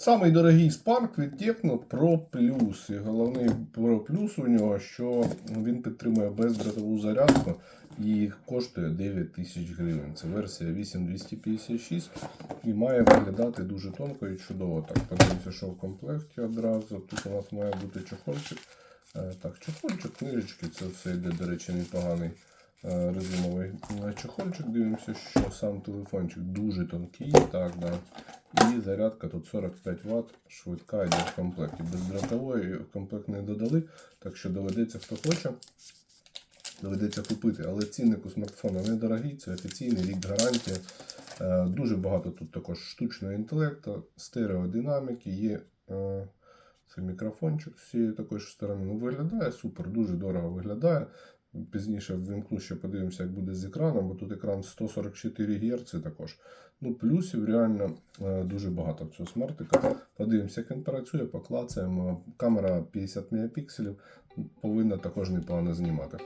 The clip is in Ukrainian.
Самий дорогий Spark від Tecno Pro Plus. І головний Pro Plus у нього, що він підтримує бездротову зарядку і коштує 9 тисяч гривень. Це версія 8256 і має виглядати дуже тонко і чудово. Так, подивимося, що в комплекті одразу. Тут у нас має бути чохольчик. Е, Так, чохольчик, книжечки, це все йде, до речі, непоганий резиновий е, чохольчик. Дивимося, що сам телефончик дуже тонкий. Так, да. І зарядка тут 45 Вт, швидка йде в комплекті. Бездротової в комплект не додали, так що доведеться, хто хоче, доведеться купити. Але цінник у смартфона недорогий, це офіційний рік гарантії. Е, Дуже багато тут також штучного інтелекту, стереодинаміки, є е, це мікрофончик з цієї такої сторони. Ну, виглядає супер, дуже дорого виглядає. Пізніше ввімкну ще подивимося, як буде з екраном, бо тут екран 144 Гц також. Ну, плюсів реально е, дуже багато в цього смартика. Подивимося, як він працює, поклацаємо. Камера 50 мегапікселів повинна також непогано знімати.